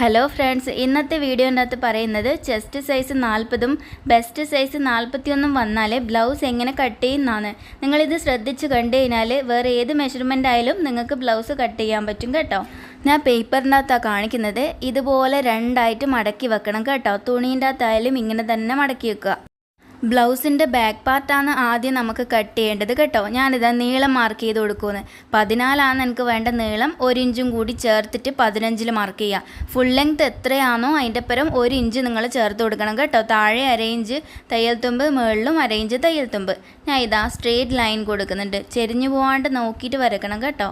Hello friends ഇന്നത്തെ വീഡിയോന്റെ അകത്ത് പറയുന്നത് ചെസ്റ്റ് സൈസ് നാൽപ്പതും ബെസ്റ്റ് സൈസ് നാൽപ്പത്തിയൊന്നും വന്നാൽ ബ്ലൗസ് എങ്ങനെ കട്ട് ചെയ്യുന്നതാണ്. നിങ്ങളിത് ശ്രദ്ധിച്ച് കണ്ടു കഴിഞ്ഞാൽ വേറെ ഏത് മെഷർമെന്റ് ആയാലും നിങ്ങൾക്ക് ബ്ലൗസ് കട്ട് ചെയ്യാൻ പറ്റും കേട്ടോ. ഞാൻ പേപ്പറിന്റെ അകത്താണ് കാണിക്കുന്നത്. ഇതുപോലെ രണ്ടായിട്ട് മടക്കി വെക്കണം കേട്ടോ. തുണീന്റെ അകത്തായാലും ഇങ്ങനെ തന്നെ മടക്കി വെക്കുക. ബ്ലൗസിന്റെ ബാക്ക് പാർട്ടാണ് ആദ്യം നമുക്ക് കട്ട് ചെയ്യേണ്ടത് കേട്ടോ. ഞാനിതാ നീളം മാർക്ക് ചെയ്ത് കൊടുക്കുമെന്ന് പതിനാലാണ് എനിക്ക് വേണ്ട നീളം ഒരു ഇഞ്ചും കൂടി ചേർത്തിട്ട് പതിനഞ്ചിൽ മാർക്ക് ചെയ്യുക ഫുൾ ലെങ്ത് എത്രയാണോ അതിന്റെ പരം ഒരു ഇഞ്ച് നിങ്ങൾ ചേർത്ത് കൊടുക്കണം കേട്ടോ. താഴെ അര ഇഞ്ച് തയ്യൽ തുമ്പ് മുകളിലും അര ഇഞ്ച് തയ്യൽ തുമ്പ്. ഞാൻ ഇതാ സ്ട്രെയിറ്റ് ലൈൻ കൊടുക്കുന്നുണ്ട്. ചെരിഞ്ഞു പോകാണ്ട് നോക്കിയിട്ട് വരക്കണം കേട്ടോ.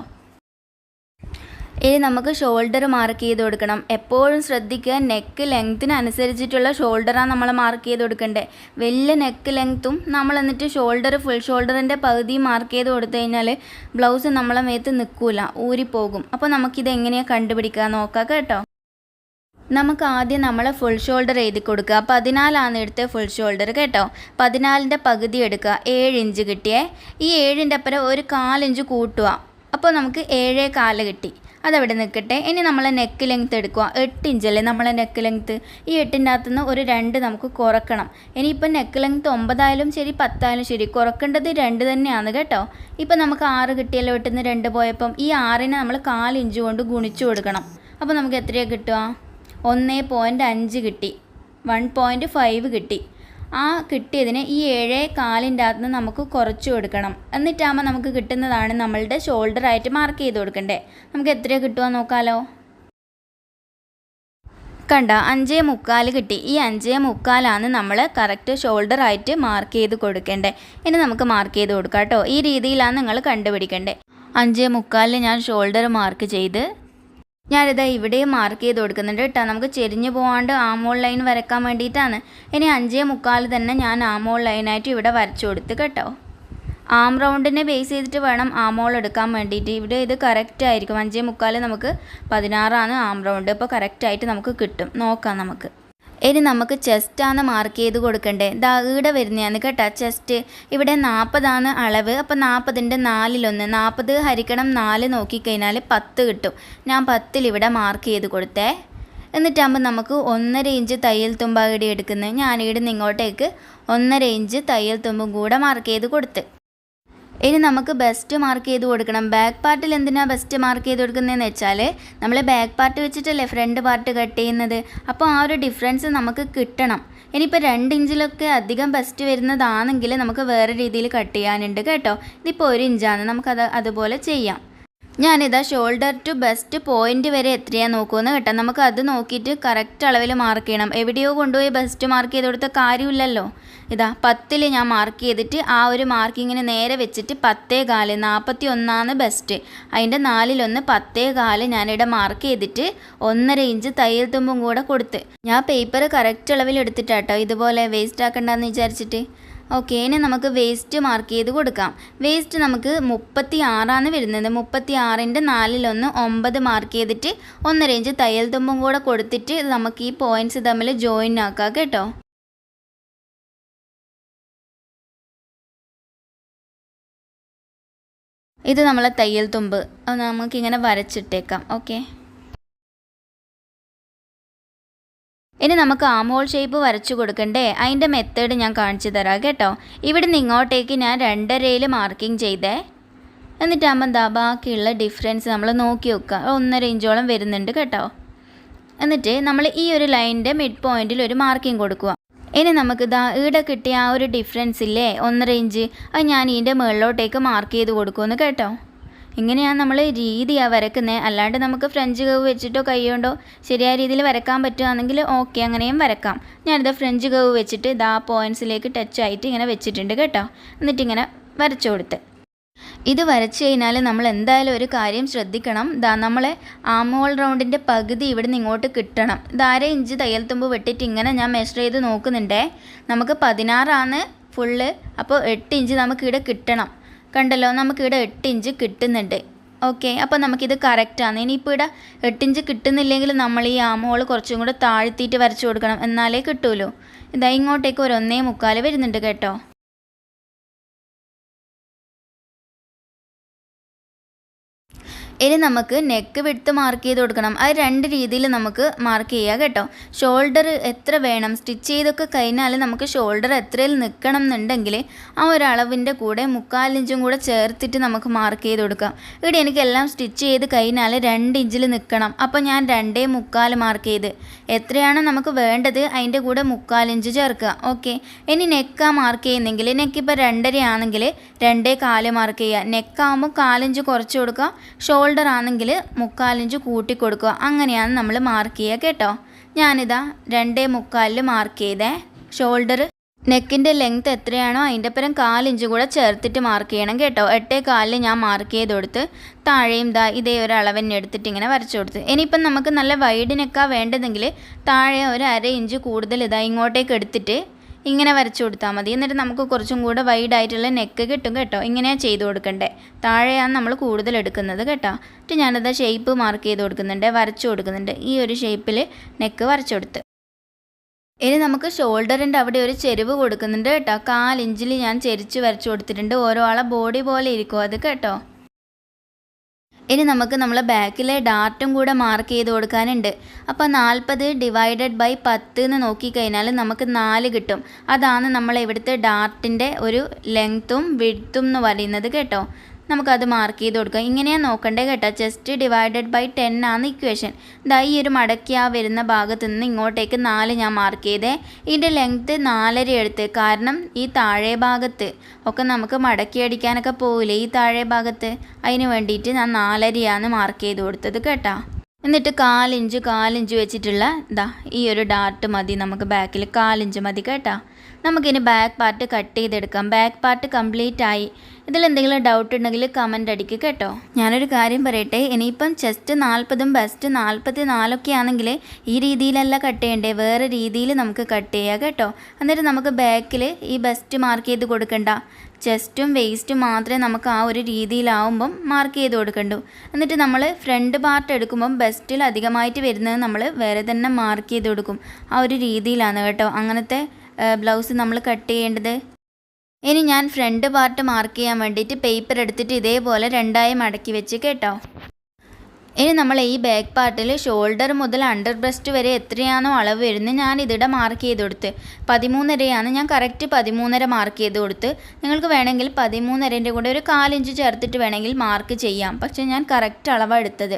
ഇനി നമുക്ക് ഷോൾഡർ മാർക്ക് ചെയ്ത് കൊടുക്കണം. എപ്പോഴും ശ്രദ്ധിക്കുക നെക്ക് ലെങ്ത്തിനനുസരിച്ചിട്ടുള്ള ഷോൾഡറാണ് നമ്മൾ മാർക്ക് ചെയ്ത് കൊടുക്കേണ്ടത് വലിയ നെക്ക് ലെങ്ത്തും നമ്മൾ എന്നിട്ട് ഷോൾഡർ ഫുൾ ഷോൾഡറിന്റെ പകുതി മാർക്ക് ചെയ്ത് കൊടുത്തു കഴിഞ്ഞാൽ ബ്ലൗസ് നമ്മളെ മേത്ത് നിൽക്കൂല ഊരിപ്പോകും. അപ്പോൾ നമുക്കിത് എങ്ങനെയാണ് കണ്ടുപിടിക്കുക നോക്കാം കേട്ടോ. നമുക്ക് ആദ്യം നമ്മൾ ഫുൾ ഷോൾഡർ എഴുതി കൊടുക്കുക. പതിനാലാണ് എടുത്ത ഫുൾ ഷോൾഡർ കേട്ടോ. പതിനാലിന്റെ പകുതി എടുക്കുക. ഏഴ് ഇഞ്ച് കിട്ടിയേ. ഈ ഏഴിന്റെ അപ്പുറം ഒരു കാലിഞ്ച് കൂട്ടുക. അപ്പോൾ നമുക്ക് ഏഴേ കാൽ കിട്ടി. അതവിടെ നിൽക്കട്ടെ. ഇനി നമ്മൾ നെക്ക് ലെങ്ത്ത് എടുക്കുക. എട്ട് ഇഞ്ചല്ലേ നമ്മളെ നെക്ക് ലെങ്ത്ത് ഈ എട്ടിന്റെ അകത്തുനിന്ന് ഒരു രണ്ട് നമുക്ക് കുറക്കണം. ഇനിയിപ്പോൾ നെക്ക് ലെങ്ത്ത് ഒമ്പതായാലും ശരി പത്തായാലും ശരി കുറക്കേണ്ടത് രണ്ട് തന്നെയാണ് കേട്ടോ. ഇപ്പോൾ നമുക്ക് ആറ് കിട്ടിയല്ലോ വെട്ടുന്ന രണ്ട് പോയപ്പം. ഈ ആറിനെ നമ്മൾ കാൽ ഇഞ്ച് കൊണ്ട് ഗുണിച്ചു കൊടുക്കണം. അപ്പോൾ നമുക്ക് എത്രയാണ് കിട്ടുക? ഒന്ന് പോയിന്റ് അഞ്ച് കിട്ടി. വൺ പോയിന്റ് ഫൈവ് കിട്ടി. ആ കിട്ടിയതിന് ഈ ഏഴേ കാലിന്റെ അകത്ത് നിന്ന് നമുക്ക് കുറച്ച് കൊടുക്കണം. എന്നിട്ടാകുമ്പോൾ നമുക്ക് കിട്ടുന്നതാണ് നമ്മളുടെ ഷോൾഡർ ആയിട്ട് മാർക്ക് ചെയ്ത് കൊടുക്കണ്ടേ. നമുക്ക് എത്ര കിട്ടുമോ നോക്കാലോ. കണ്ട അഞ്ചേ മുക്കാൽ കിട്ടി. ഈ അഞ്ചേ മുക്കാലാണ് നമ്മൾ കറക്റ്റ് ഷോൾഡർ ആയിട്ട് മാർക്ക് ചെയ്ത് കൊടുക്കേണ്ടത് ഇനി നമുക്ക് മാർക്ക് ചെയ്ത് കൊടുക്കാം കേട്ടോ. ഈ രീതിയിലാണ് നിങ്ങൾ കണ്ടുപിടിക്കേണ്ടത് അഞ്ചേ മുക്കാലിൽ ഞാൻ ഷോൾഡർ മാർക്ക് ചെയ്ത് ഞാനിതാ ഇവിടെ മാർക്ക് ചെയ്ത് കൊടുക്കുന്നുണ്ട് കേട്ടോ. നമുക്ക് ചെരിഞ്ഞു പോകാണ്ട് ആമോൾ ലൈൻ വരയ്ക്കാൻ വേണ്ടിയിട്ടാണ്. ഇനി അഞ്ചേ മുക്കാൽ തന്നെ ഞാൻ ആമോൾ ലൈനായിട്ട് ഇവിടെ വരച്ചു കൊടുത്ത് കേട്ടോ. ആം റൗണ്ടിനെ ബേസ് ചെയ്തിട്ട് വേണം ആമോൾ എടുക്കാൻ വേണ്ടിയിട്ട്. ഇവിടെ ഇത് കറക്റ്റ് ആയിരിക്കും. അഞ്ചേ മുക്കാൽ നമുക്ക് പതിനാറാണ് ആം റൗണ്ട് ഇപ്പോൾ കറക്റ്റായിട്ട് നമുക്ക് കിട്ടും. നോക്കാം നമുക്ക്. ഇനി നമുക്ക് ചെസ്റ്റാണ് മാർക്ക് ചെയ്ത് കൊടുക്കണ്ടേ? ദാ ഈടെ വരുന്നതാണ് കേട്ടോ ചെസ്റ്റ് ഇവിടെ നാൽപ്പതാണ് അളവ് അപ്പോൾ നാൽപ്പതിന്റെ നാലിലൊന്ന്. നാൽപ്പത് ഹരിക്കണം നാല് നോക്കിക്കഴിഞ്ഞാൽ പത്ത് കിട്ടും. ഞാൻ പത്തിൽ ഇവിടെ മാർക്ക് ചെയ്ത് കൊടുത്തേ. എന്നിട്ടാകുമ്പോൾ നമുക്ക് ഒന്നര ഇഞ്ച് തയ്യൽ തുമ്പ ഇവിടെ എടുക്കുന്നത് ഞാൻ നിങ്ങോട്ടേക്ക് ഒന്നര ഇഞ്ച് തയ്യൽ തുമ്പും കൂടെ മാർക്ക് ചെയ്ത് കൊടുത്ത്. ഇനി നമുക്ക് ബെസ്റ്റ് മാർക്ക് ചെയ്ത് കൊടുക്കണം. ബാക്ക് പാർട്ടിൽ എന്തിനാണ് ബെസ്റ്റ് മാർക്ക് ചെയ്ത് കൊടുക്കുന്നതെന്ന് വെച്ചാൽ നമ്മൾ ബാക്ക് പാർട്ട് വെച്ചിട്ടല്ലേ ഫ്രണ്ട് പാർട്ട് കട്ട് ചെയ്യുന്നത്? അപ്പോൾ ആ ഒരു ഡിഫറൻസ് നമുക്ക് കിട്ടണം. ഇനിയിപ്പോൾ രണ്ട് ഇഞ്ചിലൊക്കെ അധികം ബെസ്റ്റ് വരുന്നതാണെങ്കിൽ നമുക്ക് വേറെ രീതിയിൽ കട്ട് ചെയ്യാനുണ്ട് കേട്ടോ. ഇതിപ്പോൾ ഒരു ഇഞ്ചാണ് നമുക്കത് അതുപോലെ ചെയ്യാം. ഞാനിതാ ഷോൾഡർ ടു ബെസ്റ്റ് പോയിന്റ് വരെ എത്രയാണ് നോക്കുമെന്ന് കേട്ടോ. നമുക്ക് അത് നോക്കിയിട്ട് കറക്റ്റ് അളവിൽ മാർക്ക് ചെയ്യണം. എവിടെയോ കൊണ്ടുപോയി ബെസ്റ്റ് മാർക്ക് ചെയ്ത് കൊടുത്ത കാര്യമില്ലല്ലോ. ഇതാ പത്തിൽ ഞാൻ മാർക്ക് ചെയ്തിട്ട് ആ ഒരു മാർക്കിങ്ങിന് നേരെ വെച്ചിട്ട് പത്തേ കാൽ നാൽപ്പത്തി ഒന്നാണ് ബെസ്റ്റ് അതിന്റെ നാലിലൊന്ന് പത്തേ കാൽ ഞാനിവിടെ മാർക്ക് ചെയ്തിട്ട് ഒന്നര ഇഞ്ച് തയ്യൽ തുമ്പും കൂടെ കൊടുത്ത്. ഞാൻ പേപ്പർ കറക്റ്റ് അളവിൽ എടുത്തിട്ടാട്ടോ ഇതുപോലെ വേസ്റ്റ് ആക്കണ്ടെന്ന് വിചാരിച്ചിട്ട്. ഓക്കെ ഇനി നമുക്ക് വേസ്റ്റ് മാർക്ക് ചെയ്ത് കൊടുക്കാം. വേസ്റ്റ് നമുക്ക് മുപ്പത്തി ആറാണ് വരുന്നത്. മുപ്പത്തി ആറിന്റെ നാലിലൊന്ന് ഒമ്പത് മാർക്ക് ചെയ്തിട്ട് ഒന്നര ഇഞ്ച് തയ്യൽ തുമ്പും കൂടെ കൊടുത്തിട്ട് നമുക്ക് ഈ പോയിന്റ്സ് തമ്മിൽ ജോയിൻ ആക്കാം കേട്ടോ. ഇത് നമ്മളെ തയ്യൽ തുമ്പ്. നമുക്കിങ്ങനെ വരച്ചിട്ടേക്കാം. ഓക്കെ. ഇനി നമുക്ക് ആമോൾ ഷേപ്പ് വരച്ചു കൊടുക്കണ്ടേ? അതിന്റെ മെത്തേഡ് ഞാൻ കാണിച്ചു തരാം കേട്ടോ. ഇവിടുന്ന് ഇങ്ങോട്ടേക്ക് ഞാൻ രണ്ടരയിൽ മാർക്കിംഗ് ചെയ്തേ. എന്നിട്ടാകുമ്പോൾ എന്താ ബാക്കിയുള്ള ഡിഫറൻസ് നമ്മൾ നോക്കി വെക്കുക ഒന്നര ഇഞ്ചോളം വരുന്നുണ്ട് കേട്ടോ. എന്നിട്ട് നമ്മൾ ഈ ഒരു ലൈനിന്റെ മിഡ് പോയിന്റിൽ ഒരു മാർക്കിംഗ് കൊടുക്കുക. ഇനി നമുക്ക് ദാ ഇവിടെ കിട്ടിയ ആ ഒരു ഡിഫറൻസ് ഇല്ലേ? ഒന്നര ഇഞ്ച് അത് ഞാൻ ഇതിന്റെ മുകളിലോട്ടേക്ക് മാർക്ക് ചെയ്ത് കൊടുക്കുമെന്ന് കേട്ടോ. ഇങ്ങനെയാണ് നമ്മൾ രീതിയാണ് വരക്കുന്നത് അല്ലാണ്ട് നമുക്ക് ഫ്രഞ്ച് കവ് വെച്ചിട്ടോ കൈകൊണ്ടോ ശരിയായ രീതിയിൽ വരക്കാൻ പറ്റുകയാണെങ്കിൽ ഓക്കെ അങ്ങനെയും വരക്കാം. ഞാനിത് ഫ്രഞ്ച് കവ് വെച്ചിട്ട് ഇതാ പോയിൻസിലേക്ക് ടച്ച് ആയിട്ട് ഇങ്ങനെ വെച്ചിട്ടുണ്ട് കേട്ടോ. എന്നിട്ടിങ്ങനെ വരച്ചു കൊടുത്ത്. ഇത് വരച്ചു കഴിഞ്ഞാൽ നമ്മൾ എന്തായാലും ഒരു കാര്യം ശ്രദ്ധിക്കണം. ദാ നമ്മളെ ആമോൾ റൗണ്ടിന്റെ പകുതി ഇവിടുന്ന് ഇങ്ങോട്ട് കിട്ടണം. ഇത് അര ഇഞ്ച് തയ്യൽ തുമ്പ് വെട്ടിയിട്ട് ഇങ്ങനെ ഞാൻ മെഷർ ചെയ്ത് നോക്കുന്നുണ്ടേ. നമുക്ക് പതിനാറാണ് ഫുള്ള് അപ്പോൾ എട്ട് ഇഞ്ച് നമുക്കിവിടെ കിട്ടണം. കണ്ടല്ലോ നമുക്കിവിടെ എട്ട് ഇഞ്ച് കിട്ടുന്നുണ്ട്. ഓക്കെ അപ്പോൾ നമുക്കിത് കറക്റ്റാണ് ഇനിയിപ്പോൾ ഇവിടെ എട്ട് ഇഞ്ച് കിട്ടുന്നില്ലെങ്കിൽ നമ്മൾ ഈ ആമോൾ കുറച്ചും കൂടെ താഴ്ത്തിയിട്ട് വരച്ചു കൊടുക്കണം. എന്നാലേ കിട്ടുമല്ലോ ഇതാ ഇങ്ങോട്ടേക്ക് ഒരു ഒന്നേ മുക്കാൽ വരുന്നുണ്ട് കേട്ടോ. ഇനി നമുക്ക് നെക്ക് വിടുത്ത് മാർക്ക് ചെയ്ത് കൊടുക്കണം. അത് രണ്ട് രീതിയിൽ നമുക്ക് മാർക്ക് ചെയ്യാം കേട്ടോ. ഷോൾഡർ എത്ര വേണം? സ്റ്റിച്ച് ചെയ്തൊക്കെ കഴിഞ്ഞാൽ നമുക്ക് ഷോൾഡർ എത്രയിൽ നിൽക്കണം എന്നുണ്ടെങ്കിൽ ആ ഒരളവിന്റെ കൂടെ മുക്കാലിഞ്ചും കൂടെ ചേർത്തിട്ട് നമുക്ക് മാർക്ക് ചെയ്ത് കൊടുക്കാം. ഇവിടെ എനിക്കെല്ലാം സ്റ്റിച്ച് ചെയ്ത് കഴിഞ്ഞാൽ രണ്ട് ഇഞ്ചിൽ നിൽക്കണം അപ്പോൾ ഞാൻ രണ്ടേ മുക്കാൽ മാർക്ക് ചെയ്ത്. എത്രയാണ് നമുക്ക് വേണ്ടത്? അതിന്റെ കൂടെ മുക്കാലിഞ്ച് ചേർക്കുക. ഓക്കെ ഇനി നെക്കാ മാർക്ക് ചെയ്യുന്നെങ്കിൽ നെക്ക് ഇപ്പോൾ രണ്ടര ആണെങ്കിൽ രണ്ടേ കാൽ മാർക്ക് ചെയ്യുക. നെക്കാകുമ്പോൾ കാലിഞ്ച് കുറച്ച് കൊടുക്കുക. ഷോൾഡർ ആണെങ്കിൽ മുക്കാലിഞ്ച് കൂട്ടി കൊടുക്കുക അങ്ങനെയാണ് നമ്മൾ മാർക്ക് ചെയ്യുക കേട്ടോ. ഞാനിതാ രണ്ടേ മുക്കാലിൽ മാർക്ക് ചെയ്തേ. ഷോൾഡർ നെക്കിന്റെ ലെങ്ത് എത്രയാണോ അതിന്റെ പരം കാലിഞ്ച് കൂടെ ചേർത്തിട്ട് മാർക്ക് ചെയ്യണം കേട്ടോ. എട്ടേ കാലിൽ ഞാൻ മാർക്ക് ചെയ്ത് കൊടുത്ത് താഴെയും ദാ ഇതേ ഒരു അളവന്നെ എടുത്തിട്ട് ഇങ്ങനെ വരച്ചു കൊടുത്ത്. ഇനിയിപ്പം നമുക്ക് നല്ല വൈഡ് വേണ്ടതെങ്കിൽ താഴെ ഒരു അര ഇഞ്ച് കൂടുതൽ ഇതാ ഇങ്ങോട്ടേക്ക് എടുത്തിട്ട് ഇങ്ങനെ വരച്ചു കൊടുത്താൽ മതി. എന്നിട്ട് നമുക്ക് കുറച്ചും കൂടെ വൈഡ് ആയിട്ടുള്ള നെക്ക് കിട്ടും കേട്ടോ. ഇങ്ങനെയാണ് ചെയ്ത് കൊടുക്കണ്ടേ. താഴെയാണ് നമ്മൾ കൂടുതൽ എടുക്കുന്നത് കേട്ടോ. എന്നിട്ട് ഞാനത് ഷേപ്പ് മാർക്ക് ചെയ്ത് കൊടുക്കുന്നുണ്ട്. വരച്ചു കൊടുക്കുന്നുണ്ട്. ഈ ഒരു ഷേപ്പിൽ നെക്ക് വരച്ചു കൊടുത്ത്. ഇനി നമുക്ക് ഷോൾഡറിന്റെ അവിടെ ഒരു ചെരുവ് കൊടുക്കുന്നുണ്ട് കേട്ടോ. കാലിഞ്ചിൽ ഞാൻ ചെരിച്ച് വരച്ചു കൊടുത്തിട്ടുണ്ട്. ഓരോ ആളെ ബോഡി പോലെ ഇരിക്കും അത് കേട്ടോ. ഇനി നമുക്ക് നമ്മളെ ബാക്കിലെ ഡാറ്റും കൂടെ മാർക്ക് ചെയ്ത് കൊടുക്കാനുണ്ട്. അപ്പോൾ നാൽപ്പത് ഡിവൈഡഡ് ബൈ പത്ത് എന്ന് നോക്കിക്കഴിഞ്ഞാൽ നമുക്ക് നാല് കിട്ടും. അതാണ് നമ്മൾ ഇവിടുത്തെ ഡാർട്ടിന്റെ ഒരു ലെങ്ത്തും വിഡ്ത്തും എന്ന് പറയുന്നത് കേട്ടോ. നമുക്കത് മാർക്ക് ചെയ്ത് കൊടുക്കാം. ഇങ്ങനെയാണ് നോക്കണ്ടേ കേട്ടോ. ചെസ്റ്റ് ഡിവൈഡഡ് ബൈ ടെൻ ആണ് ഇക്വേഷൻ ഇതാ ഈ ഒരു മടക്കി ആ വരുന്ന ഭാഗത്ത് നിന്ന് ഇങ്ങോട്ടേക്ക് നാല് ഞാൻ മാർക്ക് ചെയ്തേ. ഇതിന്റെ ലെങ്ത്ത് നാലര എടുത്ത്. കാരണം ഈ താഴെ ഭാഗത്ത് ഒക്കെ നമുക്ക് മടക്കി അടിക്കാനൊക്കെ പോവില്ലേ? ഈ താഴെ ഭാഗത്ത് അതിന് വേണ്ടിയിട്ട് ഞാൻ നാലരയാണ് മാർക്ക് ചെയ്ത് കൊടുത്തത് കേട്ടോ. എന്നിട്ട് കാലിഞ്ച് കാലിഞ്ച് വെച്ചിട്ടുള്ള ഇതാ ഈ ഒരു ഡാർട്ട് മതി. നമുക്ക് ബാക്കിൽ കാലിഞ്ച് മതി കേട്ടോ. നമുക്കിനി ബാക്ക് പാർട്ട് കട്ട് ചെയ്തെടുക്കാം. ബാക്ക് പാർട്ട് കംപ്ലീറ്റ് ആയി. ഇതിൽ എന്തെങ്കിലും ഡൗട്ട് ഉണ്ടെങ്കിൽ കമന്റ് അടിക്കുക കേട്ടോ. ഞാനൊരു കാര്യം പറയട്ടെ. ഇനിയിപ്പം ചെസ്റ്റ് നാൽപ്പതും ബെസ്റ്റ് നാൽപ്പത്തി നാലൊക്കെ ആണെങ്കിൽ ഈ രീതിയിലല്ല കട്ട് ചെയ്യണ്ടേ. വേറെ രീതിയിൽ നമുക്ക് കട്ട് ചെയ്യാം കേട്ടോ. എന്നിട്ട് നമുക്ക് ബാക്കിൽ ഈ ബെസ്റ്റ് മാർക്ക് ചെയ്ത് കൊടുക്കണ്ട. ചെസ്റ്റും വേസ്റ്റും മാത്രമേ നമുക്ക് ആ ഒരു രീതിയിലാവുമ്പം മാർക്ക് ചെയ്ത് കൊടുക്കണ്ടു. എന്നിട്ട് നമ്മൾ ഫ്രണ്ട് പാർട്ട് എടുക്കുമ്പം ബെസ്റ്റിൽ അധികമായിട്ട് വരുന്നത് നമ്മൾ വേറെ തന്നെ മാർക്ക് ചെയ്ത് കൊടുക്കും. ആ ഒരു രീതിയിലാണ് കേട്ടോ. അങ്ങനത്തെ ബ്ലൗസ് നമ്മൾ കട്ട് ചെയ്യേണ്ടത്? ഇനി ഞാൻ ഫ്രണ്ട് പാർട്ട് മാർക്ക് ചെയ്യാൻ വേണ്ടിയിട്ട് പേപ്പർ എടുത്തിട്ട് ഇതേപോലെ രണ്ടായി മടക്കി വെച്ച് കേട്ടോ. ഇനി നമ്മൾ ഈ ബാക്ക് പാർട്ടിൽ ഷോൾഡർ മുതൽ അണ്ടർ ബ്രസ്റ്റ് വരെ എത്രയാണോ അളവ് വരുന്നത് ഞാൻ ഇതിടെ മാർക്ക് ചെയ്ത് കൊടുത്ത് പതിമൂന്നരയാണ് ഞാൻ കറക്റ്റ് പതിമൂന്നര മാർക്ക് ചെയ്ത് കൊടുത്ത് നിങ്ങൾക്ക് വേണമെങ്കിൽ പതിമൂന്നരന്റെ കൂടെ ഒരു കാലിഞ്ച് ചേർത്തിട്ട് വേണമെങ്കിൽ മാർക്ക് ചെയ്യാം. പക്ഷേ ഞാൻ കറക്റ്റ് അളവാണ് എടുത്തത്.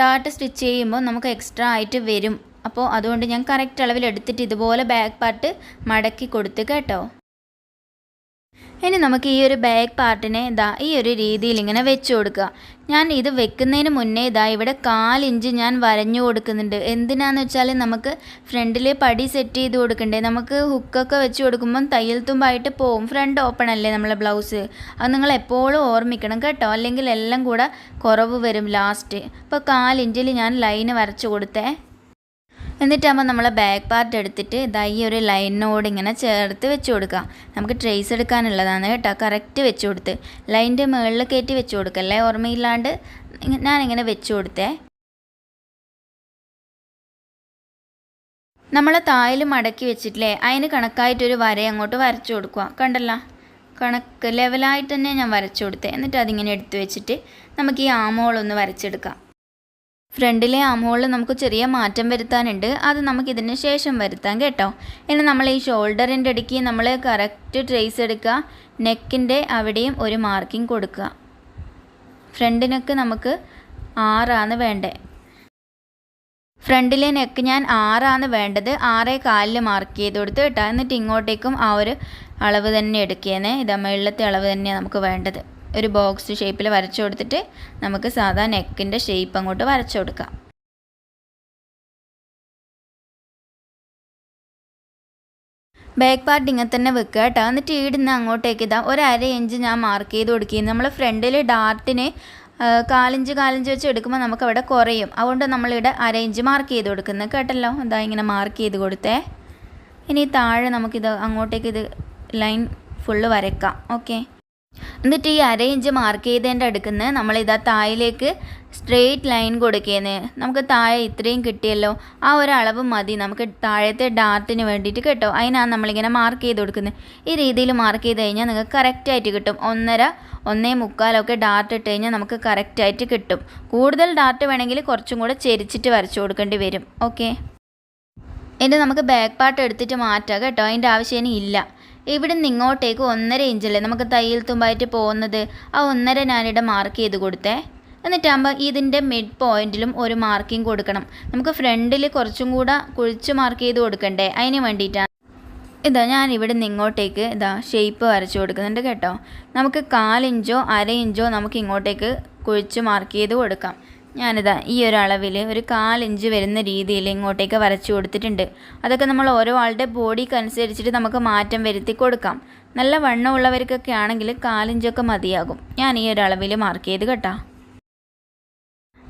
ഡാട്ട് സ്റ്റിച്ച് ചെയ്യുമ്പോൾ നമുക്ക് എക്സ്ട്രാ ആയിട്ട് വരും. അപ്പോൾ അതുകൊണ്ട് ഞാൻ കറക്റ്റ് അളവിൽ എടുത്തിട്ട് ഇതുപോലെ ബാക്ക് പാർട്ട് മടക്കി കൊടുത്ത് കേട്ടോ. ഇനി നമുക്ക് ഈ ഒരു ബാക്ക് പാർട്ടിനെ ഇതാ ഈ ഒരു രീതിയിൽ ഇങ്ങനെ വെച്ച് കൊടുക്കുക. ഞാൻ ഇത് വെക്കുന്നതിന് മുന്നേ ഇതാ ഇവിടെ കാലിഞ്ച് ഞാൻ വരഞ്ഞു കൊടുക്കുന്നുണ്ട്. എന്തിനാന്ന് വെച്ചാൽ നമുക്ക് ഫ്രണ്ടിൽ പടി സെറ്റ് ചെയ്ത് കൊടുക്കണ്ടേ? നമുക്ക് ഹുക്കൊക്കെ വെച്ച് കൊടുക്കുമ്പം തയ്യൽ തുമ്പായിട്ട് പോവും. ഫ്രണ്ട് ഓപ്പൺ അല്ലേ നമ്മളെ ബ്ലൗസ് അത് നിങ്ങൾ എപ്പോഴും ഓർമ്മിക്കണം കേട്ടോ. അല്ലെങ്കിൽ എല്ലാം കൂടെ കുറവ് വരും ലാസ്റ്റ് അപ്പോൾ കാലിഞ്ചിൽ ഞാൻ ലൈന് വരച്ച് കൊടുത്തേ. എന്നിട്ടാകുമ്പോൾ നമ്മൾ ബാക്ക് പാർട്ട് എടുത്തിട്ട് ഇതാ ഈ ഒരു ലൈനിനോട് ഇങ്ങനെ ചേർത്ത് വെച്ച് കൊടുക്കുക നമുക്ക് ട്രേസ് എടുക്കാനുള്ളതാണ് കേട്ടോ. കറക്റ്റ് വെച്ച് കൊടുത്ത്. ലൈനിന്റെ മുകളിൽ കയറ്റി വെച്ച് കൊടുക്കല്ലേ ഓർമ്മയില്ലാണ്ട് ഞാനിങ്ങനെ വെച്ച് കൊടുത്തേ. നമ്മൾ തായിൽ മടക്കി വെച്ചിട്ടില്ലേ? അതിന് കണക്കായിട്ടൊരു വര അങ്ങോട്ട് വരച്ചു കൊടുക്കുക കണ്ടല്ലോ? കണക്ക് ലെവലായിട്ട് തന്നെ ഞാൻ വരച്ചു കൊടുത്തേ. എന്നിട്ട് അതിങ്ങനെ എടുത്തു വെച്ചിട്ട് നമുക്ക് ഈ ആമോളൊന്ന് വരച്ചെടുക്കാം. ഫ്രണ്ടിലെ ആമോളിൽ നമുക്ക് ചെറിയ മാറ്റം വരുത്താനുണ്ട്. അത് നമുക്ക് ഇതിന് ശേഷം വരുത്താം കേട്ടോ. ഇനി നമ്മൾ ഈ ഷോൾഡറിന്റെ ഇടയ്ക്ക് നമ്മൾ കറക്റ്റ് ട്രേസ് എടുക്കുക. നെക്കിന്റെ അവിടെയും ഒരു മാർക്കിംഗ് കൊടുക്കുക. ഫ്രണ്ടിനൊക്കെ നമുക്ക് ആറാണ് വേണ്ടേ ഫ്രണ്ടിലെ നെക്ക് ഞാൻ ആറാണ് വേണ്ടത്. ആറേ കാലിൽ മാർക്ക് ചെയ്ത് കൊടുത്ത് കേട്ടോ. എന്നിട്ട് ഇങ്ങോട്ടേക്കും ആ ഒരു അളവ് തന്നെ എടുക്കുകയെന്നേ ഇതാ വെള്ളത്തെ അളവ് തന്നെയാണ് നമുക്ക് വേണ്ടത്. ഒരു ബോക്സ് ഷേപ്പിൽ വരച്ചു കൊടുത്തിട്ട് നമുക്ക് സാധാ നെക്കിന്റെ ഷേപ്പ് അങ്ങോട്ട് വരച്ചു കൊടുക്കാം. ബാക്ക് പാർട്ട് ഇങ്ങനെ തന്നെ വെക്കുക കേട്ടോ എന്നിട്ട് ഈടുന്ന് അങ്ങോട്ടേക്ക് ഇതാ ഒരു അര ഇഞ്ച് ഞാൻ മാർക്ക് ചെയ്ത് കൊടുക്കുകയും നമ്മൾ ഫ്രണ്ടിൽ ഡാർട്ടിന് കാലിഞ്ച് കാലിഞ്ച് വെച്ച് എടുക്കുമ്പോൾ നമുക്ക് അവിടെ കുറയും. അതുകൊണ്ട് നമ്മളിവിടെ അര ഇഞ്ച് മാർക്ക് ചെയ്ത് കൊടുക്കുന്നത് കേട്ടല്ലോ? എന്താ ഇങ്ങനെ മാർക്ക് ചെയ്ത് കൊടുത്തേ. ഇനി താഴെ നമുക്കിത് അങ്ങോട്ടേക്ക് ഇത് ലൈൻ ഫുള്ള് വരയ്ക്കാം. ഓക്കെ എന്നിട്ട് ഈ അര ഇഞ്ച് മാർക്ക് ചെയ്തതിന്റെ അടുക്കുന്ന് നമ്മളിതാ താഴേക്ക് സ്ട്രെയിറ്റ് ലൈൻ കൊടുക്കുന്നത് നമുക്ക് താഴെ ഇത്രയും കിട്ടിയല്ലോ. ആ ഒരു അളവ് മതി. നമുക്ക് താഴത്തെ ഡാർട്ടിന് വേണ്ടിയിട്ട് കേട്ടോ. അതിനാണ് നമ്മളിങ്ങനെ മാർക്ക് ചെയ്ത് കൊടുക്കുന്നത് ഈ രീതിയിൽ മാർക്ക് ചെയ്ത് കഴിഞ്ഞാൽ നിങ്ങൾക്ക് കറക്റ്റായിട്ട് കിട്ടും. ഒന്നര ഒന്നേ മുക്കാലൊക്കെ ഡാർട്ട് ഇട്ട് കഴിഞ്ഞാൽ നമുക്ക് കറക്റ്റായിട്ട് കിട്ടും. കൂടുതൽ ഡാർട്ട് വേണമെങ്കിൽ കുറച്ചും കൂടെ ചെരിച്ചിട്ട് വരച്ചു കൊടുക്കേണ്ടി വരും. ഓക്കെ ഇനി നമുക്ക് ബാക്ക് പാർട്ട് എടുത്തിട്ട് മാറ്റാം കേട്ടോ. അതിന്റെ ആവശ്യം ഇനി ഇല്ല. ഇവിടെ നിന്ന് ഇങ്ങോട്ടേക്ക് ഒന്നര ഇഞ്ചല്ലേ നമുക്ക് തയ്യൽ തുമ്പായിട്ട് പോകുന്നത്? ആ ഒന്നര ഞാനിവിടെ മാർക്ക് ചെയ്ത് കൊടുത്തേ. എന്നിട്ടാകുമ്പോൾ ഇതിന്റെ മിഡ് പോയിന്റിലും ഒരു മാർക്കിംഗ് കൊടുക്കണം. നമുക്ക് ഫ്രണ്ടിൽ കുറച്ചും കൂടെ കുഴിച്ച് മാർക്ക് ചെയ്ത് കൊടുക്കണ്ടേ? അതിന് വേണ്ടിയിട്ടാണ്. ഇതാ ഞാൻ ഇവിടെ നിന്ന് ഇങ്ങോട്ടേക്ക് ഇതാ ഷേപ്പ് വരച്ചു കൊടുക്കുന്നുണ്ട് കേട്ടോ. നമുക്ക് കാലിഞ്ചോ അര ഇഞ്ചോ നമുക്ക് ഇങ്ങോട്ടേക്ക് കുഴിച്ച് മാർക്ക് ചെയ്ത് കൊടുക്കാം. ഞാനിതാ ഈ ഒരു ഒരു കാലിഞ്ച് വരുന്ന രീതിയിൽ ഇങ്ങോട്ടേക്ക് വരച്ചു കൊടുത്തിട്ടുണ്ട്. അതൊക്കെ നമ്മൾ ഓരോ ആളുടെ ബോഡിക്ക് അനുസരിച്ചിട്ട് നമുക്ക് മാറ്റം വരുത്തി കൊടുക്കാം. നല്ല വണ്ണമുള്ളവർക്കൊക്കെ ആണെങ്കിൽ കാലിഞ്ചൊക്കെ മതിയാകും. ഞാൻ ഈ ഒരു മാർക്ക് ചെയ്ത് കേട്ടോ.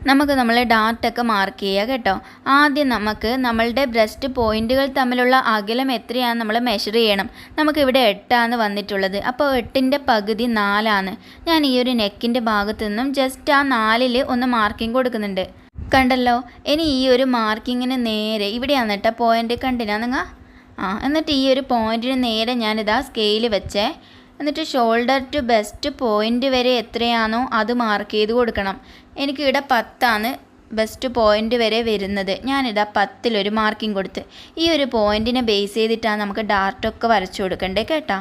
നമുക്ക് നമ്മൾ ഡാർട്ടൊക്കെ മാർക്ക് ചെയ്യുക കേട്ടോ. ആദ്യം നമുക്ക് നമ്മളുടെ ബ്രസ്റ്റ് പോയിന്റുകൾ തമ്മിലുള്ള അകലം എത്രയാണ് നമ്മൾ മെഷർ ചെയ്യണം. നമുക്കിവിടെ എട്ടാണ് വന്നിട്ടുള്ളത്. അപ്പോൾ എട്ടിന്റെ പകുതി നാലാണ്. ഞാൻ ഈ ഒരു നെക്കിന്റെ ഭാഗത്തു നിന്നും ജസ്റ്റ് ആ നാലിൽ ഒന്ന് മാർക്കിംഗ് കൊടുക്കുന്നുണ്ട്. കണ്ടല്ലോ? ഇനി ഈ ഒരു മാർക്കിങ്ങിന് നേരെ ഇവിടെയാണ് കേട്ടോ പോയിന്റ് കണ്ടിനാ നിങ്ങൾ ആ എന്നിട്ട് ഈ ഒരു പോയിന്റിന് നേരെ ഞാനിതാ സ്കെയിൽ വെച്ചേ. എന്നിട്ട് ഷോൾഡർ ടു ബെസ്റ്റ് പോയിന്റ് വരെ എത്രയാണോ അത് മാർക്ക് ചെയ്ത് കൊടുക്കണം. എനിക്ക് ഇവിടെ പത്താണ് ബെസ്റ്റ് പോയിന്റ് വരെ വരുന്നത്. ഞാനിതാ പത്തിലൊരു മാർക്കിംഗ് കൊടുത്ത്. ഈ ഒരു പോയിന്റിനെ ബേസ് ചെയ്തിട്ടാണ് നമുക്ക് ഡാർട്ടൊക്കെ വരച്ചു കൊടുക്കണ്ടേ കേട്ടോ?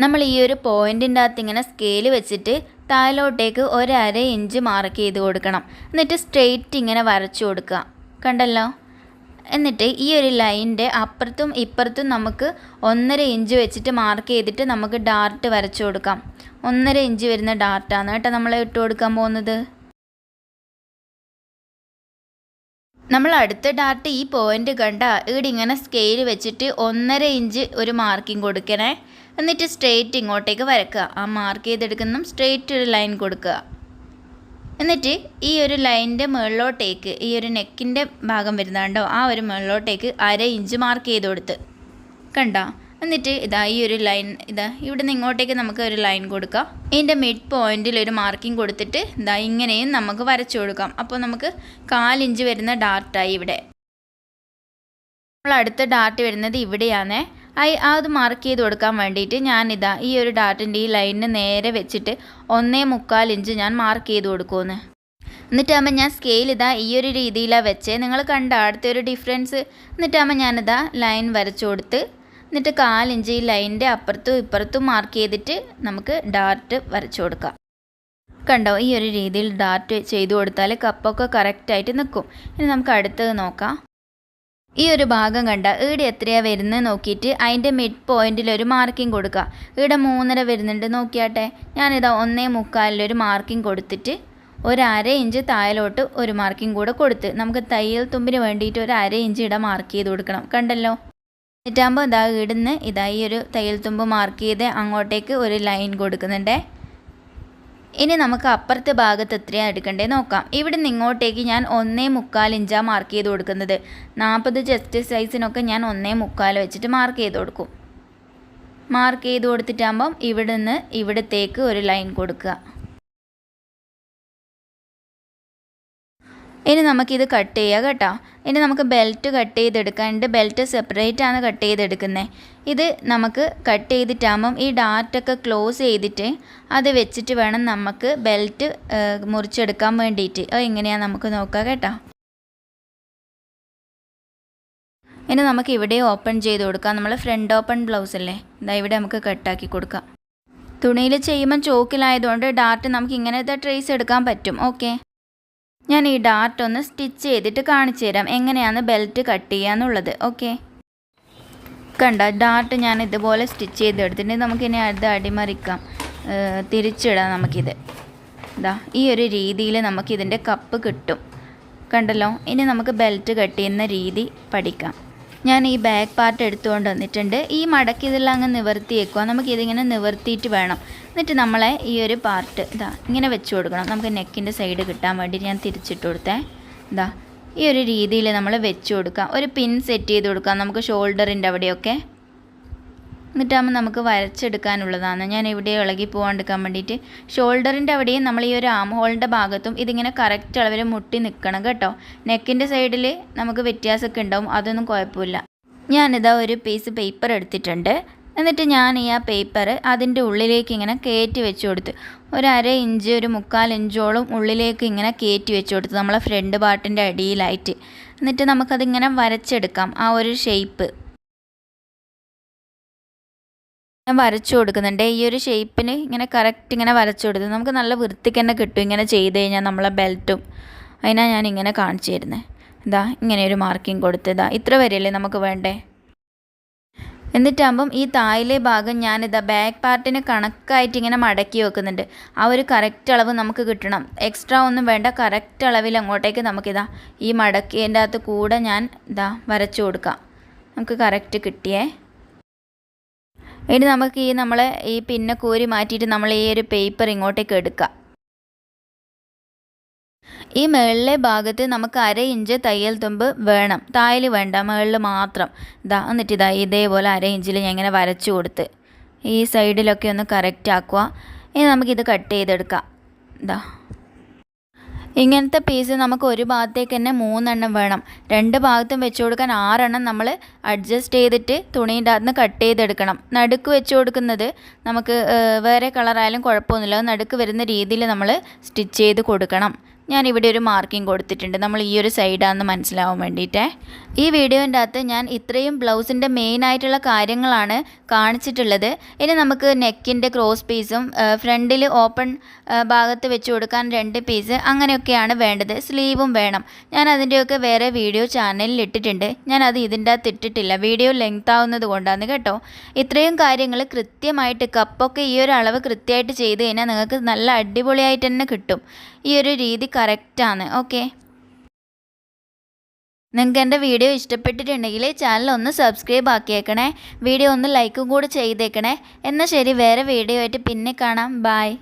നമ്മൾ ഈ ഒരു പോയിന്റിന്റെ അകത്ത് ഇങ്ങനെ സ്കെയിൽ വെച്ചിട്ട് താഴോട്ടേക്ക് ഒരര ഇഞ്ച് മാർക്ക് ചെയ്ത് കൊടുക്കണം. എന്നിട്ട് സ്ട്രെയിറ്റ് ഇങ്ങനെ വരച്ചു കൊടുക്കുക. കണ്ടല്ലോ? എന്നിട്ട് ഈ ഒരു ലൈന്റെ അപ്പുറത്തും ഇപ്പുറത്തും നമുക്ക് ഒന്നര ഇഞ്ച് വെച്ചിട്ട് മാർക്ക് ചെയ്തിട്ട് നമുക്ക് ഡാർട്ട് വരച്ചു കൊടുക്കാം. ഒന്നര ഇഞ്ച് വരുന്ന ഡാർട്ടാണ് കേട്ടോ നമ്മൾ ഇട്ട് കൊടുക്കാൻ പോകുന്നത്. നമ്മൾ അടുത്ത ഡാർട്ട് ഈ പോയിന്റ് കണ്ട ഇവിടെ ഇങ്ങനെ സ്കെയിൽ വെച്ചിട്ട് ഒന്നര ഇഞ്ച് ഒരു മാർക്കിംഗ് കൊടുക്കണേ. എന്നിട്ട് സ്ട്രെയിറ്റ് ഇങ്ങോട്ടേക്ക് വരക്കുക. ആ മാർക്ക് ചെയ്തെടുക്കുന്ന സ്ട്രെയിറ്റ് ഒരു ലൈൻ കൊടുക്കുക. എന്നിട്ട് ഈ ഒരു ലൈനിന്റെ മുകളിലോട്ടേക്ക് ഈ ഒരു നെക്കിന്റെ ഭാഗം വരുന്നുണ്ടോ ആ ഒരു മുകളിലോട്ടേക്ക് അര ഇഞ്ച് മാർക്ക് ചെയ്ത് കൊടുത്ത്. കണ്ടോ? എന്നിട്ട് ഇതാ ഈ ഒരു ലൈൻ ഇതാ ഇവിടെ നിന്ന് ഇങ്ങോട്ടേക്ക് നമുക്ക് ഒരു ലൈൻ കൊടുക്കാം. ഇതിന്റെ മിഡ് പോയിന്റിൽ ഒരു മാർക്കിംഗ് കൊടുത്തിട്ട് ഇതാ ഇങ്ങനെയും നമുക്ക് വരച്ചു കൊടുക്കാം. അപ്പോൾ നമുക്ക് കാലിഞ്ച് വരുന്ന ഡാർട്ടായി ഇവിടെ. നമ്മൾ അടുത്ത ഡാർട്ട് വരുന്നത് ഇവിടെയാണ്. അത് മാർക്ക് ചെയ്ത് കൊടുക്കാൻ വേണ്ടിയിട്ട് ഞാനിതാ ഈ ഒരു ഡാർട്ടിന്റെ ഈ ലൈനിന് നേരെ വെച്ചിട്ട് ഒന്നേ മുക്കാൽ ഇഞ്ച് ഞാൻ മാർക്ക് ചെയ്ത് കൊടുക്കുമെന്ന് എന്നിട്ടാകുമ്പോൾ ഞാൻ സ്കെയിൽ ഇതാ ഈ ഒരു രീതിയിലാണ് വെച്ചേ. നിങ്ങൾ കണ്ട അടുത്ത ഒരു ഡിഫറൻസ് എന്നിട്ടാകുമ്പോൾ ഞാനിതാ ലൈൻ വരച്ചു കൊടുത്ത് എന്നിട്ട് കാലിഞ്ച് ഈ ലൈനിന്റെ അപ്പുറത്തും ഇപ്പുറത്തും മാർക്ക് ചെയ്തിട്ട് നമുക്ക് ഡാർട്ട് വരച്ചു കൊടുക്കാം. കണ്ടോ? ഈ ഒരു രീതിയിൽ ഡാർട്ട് ചെയ്തു കൊടുത്താൽ കപ്പൊക്കെ കറക്റ്റായിട്ട് നിൽക്കും. ഇനി നമുക്ക് അടുത്തത് നോക്കാം. ഈ ഒരു ഭാഗം കണ്ട ഈടെ എത്രയാണ് വരുന്നത് നോക്കിയിട്ട് അതിന്റെ മിഡ് പോയിന്റിൽ ഒരു മാർക്കിംഗ് കൊടുക്കുക. ഇവിടെ മൂന്നര വരുന്നുണ്ട് നോക്കിയാട്ടെ. ഞാനിതാ ഒന്നേ മുക്കാലിലൊരു മാർക്കിംഗ് കൊടുത്തിട്ട് ഒരു അര ഇഞ്ച് താഴോട്ട് ഒരു മാർക്കിംഗ് കൂടെ കൊടുത്ത് നമുക്ക് തയ്യൽ തുമ്പിന് വേണ്ടിയിട്ട് ഒരു അര ഇഞ്ച് ഇട മാർക്ക് ചെയ്ത് കൊടുക്കണം. കണ്ടല്ലോ? എന്നിട്ടാകുമ്പോൾ ഇതാ ഇടുന്ന് ഇതാ ഈ ഒരു തയ്യൽ തുമ്പ് മാർക്ക് ചെയ്ത് അങ്ങോട്ടേക്ക് ഒരു ലൈൻ കൊടുക്കുന്നുണ്ടേ. ഇനി നമുക്ക് അപ്പുറത്തെ ഭാഗത്ത് എത്രയാണ് എടുക്കേണ്ടത് നോക്കാം. ഇവിടെ ഇങ്ങോട്ടേക്ക് ഞാൻ ഒന്നേ മുക്കാൽ ഇഞ്ചാണ് മാർക്ക് ചെയ്ത് കൊടുക്കുന്നത്. നാൽപ്പത് ചെസ്റ്റ് സൈസിനൊക്കെ ഞാൻ ഒന്നേ മുക്കാൽ വെച്ചിട്ട് മാർക്ക് ചെയ്ത് കൊടുക്കും. മാർക്ക് ചെയ്ത് കൊടുത്തിട്ടാകുമ്പം ഇവിടെ നിന്ന് ഇവിടത്തേക്ക് ഒരു ലൈൻ കൊടുക്കുക. ഇനി നമുക്കിത് കട്ട് ചെയ്യുക കേട്ടോ. ഇനി നമുക്ക് ബെൽറ്റ് കട്ട് ചെയ്തെടുക്കാനുണ്ട് ബെൽറ്റ് സെപ്പറേറ്റ് ആണ് കട്ട് ചെയ്തെടുക്കുന്നത് ഇത് നമുക്ക് കട്ട് ചെയ്തിട്ടാകുമ്പം ഈ ഡാർട്ടൊക്കെ ക്ലോസ് ചെയ്തിട്ട് അത് വെച്ചിട്ട് വേണം നമുക്ക് ബെൽറ്റ് മുറിച്ചെടുക്കാൻ വേണ്ടിയിട്ട്. അത് എങ്ങനെയാണ് നമുക്ക് നോക്കാം കേട്ടോ. ഇനി നമുക്ക് ഇവിടെ ഓപ്പൺ ചെയ്ത് കൊടുക്കാം. നമ്മൾ ഫ്രണ്ട് ഓപ്പൺ ബ്ലൗസ് അല്ലേ? ഇതാ ഇവിടെ നമുക്ക് കട്ടാക്കി കൊടുക്കാം. തുണിയിൽ ചെയ്യുമ്പം ചോക്കിലായതുകൊണ്ട് ഡാർട്ട് നമുക്ക് ഇങ്ങനത്തെ ട്രേസ് എടുക്കാൻ പറ്റും. ഓക്കെ ഞാൻ ഈ ഡാർട്ട് ഒന്ന് സ്റ്റിച്ച് ചെയ്തിട്ട് കാണിച്ചു തരാം. എങ്ങനെയാണ് ബെൽറ്റ് കട്ട് ചെയ്യാന്നുള്ളത് ഓക്കെ? കണ്ട? ഡാർട്ട് ഞാൻ ഇതുപോലെ സ്റ്റിച്ച് ചെയ്തെടുത്തിട്ട് നമുക്കിനി അടുത്ത് അടിമറിക്കാം തിരിച്ചിടാം നമുക്കിത്. ഇതാ ഈ ഒരു രീതിയിൽ നമുക്കിതിന്റെ കപ്പ് കിട്ടും. കണ്ടല്ലോ? ഇനി നമുക്ക് ബെൽറ്റ് കട്ട് ചെയ്യുന്ന രീതി പഠിക്കാം. ഞാൻ ഈ ബാക്ക് പാർട്ട് എടുത്തുകൊണ്ട് വന്നിട്ടുണ്ട്. ഈ മടക്കി ഇതെല്ലാം അങ്ങ് നിവർത്തിയേക്കുക നമുക്കിതിങ്ങനെ നിവർത്തിയിട്ട് വേണം. എന്നിട്ട് നമ്മളെ ഈ ഒരു പാർട്ട് ഇതാ ഇങ്ങനെ വെച്ച് കൊടുക്കണം. നമുക്ക് നെക്കിന്റെ സൈഡ് കിട്ടാൻ വേണ്ടി ഞാൻ തിരിച്ചിട്ട് കൊടുത്തേ. ഇതാ ഈ ഒരു രീതിയിൽ നമ്മൾ വെച്ച് കൊടുക്കാം. ഒരു പിൻ സെറ്റ് ചെയ്ത് കൊടുക്കാം. നമുക്ക് ഷോൾഡറിന്റെ അവിടെയൊക്കെ. എന്നിട്ടാകുമ്പോൾ നമുക്ക് വരച്ചെടുക്കാനുള്ളതാണ്. ഞാൻ ഇവിടെ ഇളകി പോകാണ്ടിരിക്കാൻ വേണ്ടിയിട്ട്. ഷോൾഡറിന്റെ അവിടെയും നമ്മൾ ഈ ഒരു ആം ഹോളിന്റെ ഭാഗത്തും ഇതിങ്ങനെ കറക്റ്റ് അളവിൽ മുട്ടി നിൽക്കണം കേട്ടോ. നെക്കിന്റെ സൈഡിൽ നമുക്ക് വ്യത്യാസമൊക്കെ ഉണ്ടാവും. അതൊന്നും കുഴപ്പമില്ല. ഞാനിതാ ഒരു പീസ് പേപ്പർ എടുത്തിട്ടുണ്ട്. എന്നിട്ട് ഞാൻ ഈ ആ പേപ്പർ അതിന്റെ ഉള്ളിലേക്ക് ഇങ്ങനെ കയറ്റി വെച്ച് കൊടുത്ത് ഒരു അര ഇഞ്ച് ഒരു മുക്കാൽ ഇഞ്ചോളം ഉള്ളിലേക്ക് ഇങ്ങനെ കയറ്റി വെച്ച് കൊടുത്ത് നമ്മളെ ഫ്രണ്ട് പാർട്ടിന്റെ അടിയിലായിട്ട്. എന്നിട്ട് നമുക്കതിങ്ങനെ വരച്ചെടുക്കാം. ആ ഒരു ഷേപ്പ് ഞാൻ വരച്ചു കൊടുക്കുന്നുണ്ട്. ഈ ഒരു ഷേപ്പിന് ഇങ്ങനെ കറക്റ്റ് ഇങ്ങനെ വരച്ചു കൊടുത്ത് നമുക്ക് നല്ല വൃത്തിക്ക് തന്നെ കിട്ടും ഇങ്ങനെ ചെയ്ത് കഴിഞ്ഞാൽ നമ്മളെ ബെൽറ്റും. അതിനാണ് ഞാൻ ഇങ്ങനെ കാണിച്ചു തരുന്നത് ഇതാ ഇങ്ങനെ ഒരു മാർക്കിംഗ് കൊടുത്ത്. ഇതാ ഇത്ര വരെയല്ലേ നമുക്ക് വേണ്ടേ? എന്നിട്ടാകുമ്പം ഈ തായിലെ ഭാഗം ഞാനിതാ ബാക്ക് പാർട്ടിന് കണക്കായിട്ട് ഇങ്ങനെ മടക്കി വെക്കുന്നുണ്ട്. ആ ഒരു കറക്റ്റ് അളവ് നമുക്ക് കിട്ടണം. എക്സ്ട്രാ ഒന്നും വേണ്ട കറക്റ്റ് അളവിൽ അങ്ങോട്ടേക്ക് നമുക്കിതാ ഈ മടക്കിയതിന്റെ അകത്ത് കൂടെ ഞാൻ ഇതാ വരച്ചു കൊടുക്കാം. നമുക്ക് കറക്റ്റ് കിട്ടിയേ. ഇനി നമുക്ക് ഈ നമ്മളെ ഈ പിന്നെ കോരി മാറ്റിയിട്ട് നമ്മൾ ഈ ഒരു പേപ്പർ ഇങ്ങോട്ടേക്ക് എടുക്കാം. ഈ മുകളിലെ ഭാഗത്ത് നമുക്ക് അര ഇഞ്ച് തയ്യൽ തുമ്പ് വേണം. തായൽ വേണ്ട മുകളിൽ മാത്രം. ഇതാ എന്നിട്ട് ഇതാ ഇതേപോലെ അര ഇഞ്ചിൽ ഞാൻ ഇങ്ങനെ വരച്ചു കൊടുത്ത്. ഈ സൈഡിലൊക്കെ ഒന്ന് കറക്റ്റ് ആക്കുക ഇനി നമുക്കിത് കട്ട് ചെയ്തെടുക്കാം. ഇതാ ഇങ്ങനത്തെ പീസ് നമുക്ക് ഒരു ഭാഗത്തേക്ക് തന്നെ മൂന്നെണ്ണം വേണം. രണ്ട് ഭാഗത്തും വെച്ച് കൊടുക്കാൻ ആറെണ്ണം നമ്മൾ അഡ്ജസ്റ്റ് ചെയ്തിട്ട് തുണീന്റെ അകത്ത് കട്ട് ചെയ്തെടുക്കണം. നടുക്ക് വെച്ച് കൊടുക്കുന്നത് നമുക്ക് വേറെ കളറായാലും കുഴപ്പമൊന്നുമില്ല. നടുക്ക് വരുന്ന രീതിയിൽ നമ്മൾ സ്റ്റിച്ച് ചെയ്ത് കൊടുക്കണം. ഞാനിവിടെ ഒരു മാർക്കിംഗ് കൊടുത്തിട്ടുണ്ട്. നമ്മൾ ഈ ഒരു സൈഡാണെന്ന് മനസ്സിലാവാൻ വേണ്ടിയിട്ടേ. ഈ വീഡിയോന്റെ അകത്ത് ഞാൻ ഇത്രയും ബ്ലൗസിന്റെ ആയിട്ടുള്ള കാര്യങ്ങളാണ് കാണിച്ചിട്ടുള്ളത്. ഇനി നമുക്ക് നെക്കിന്റെ ക്രോസ് പീസും ഫ്രണ്ടിൽ ഓപ്പൺ ഭാഗത്ത് വെച്ച് കൊടുക്കാൻ രണ്ട് പീസ് അങ്ങനെയൊക്കെയാണ് വേണ്ടത്. സ്ലീവും വേണം. ഞാൻ അതിന്റെയൊക്കെ വേറെ വീഡിയോ ചാനലിൽ ഇട്ടിട്ടുണ്ട്. ഞാൻ അത് ഇതിന്റെ അകത്ത് ഇട്ടിട്ടില്ല. വീഡിയോ ലെങ്ത് ആവുന്നത് കൊണ്ടാണ് കേട്ടോ. ഇത്രയും കാര്യങ്ങൾ കൃത്യമായിട്ട് കപ്പൊക്കെ ഈ ഒരു അളവ് കൃത്യമായിട്ട് ചെയ്ത് കഴിഞ്ഞാൽ നിങ്ങൾക്ക് നല്ല അടിപൊളിയായിട്ട് തന്നെ കിട്ടും. ഈ ഒരു രീതി കറക്റ്റാണ് ഓക്കെ നിങ്ങൾക്ക് എന്റെ വീഡിയോ ഇഷ്ടപ്പെട്ടിട്ടുണ്ടെങ്കിൽ ചാനൽ ഒന്ന് സബ്സ്ക്രൈബ് ആക്കിയേക്കണേ. വീഡിയോ ഒന്ന് ലൈക്കും കൂടി ചെയ്തേക്കണേ. എന്നാൽ ശരി വേറെ വീഡിയോ ആയിട്ട് പിന്നെ കാണാം. ബായ്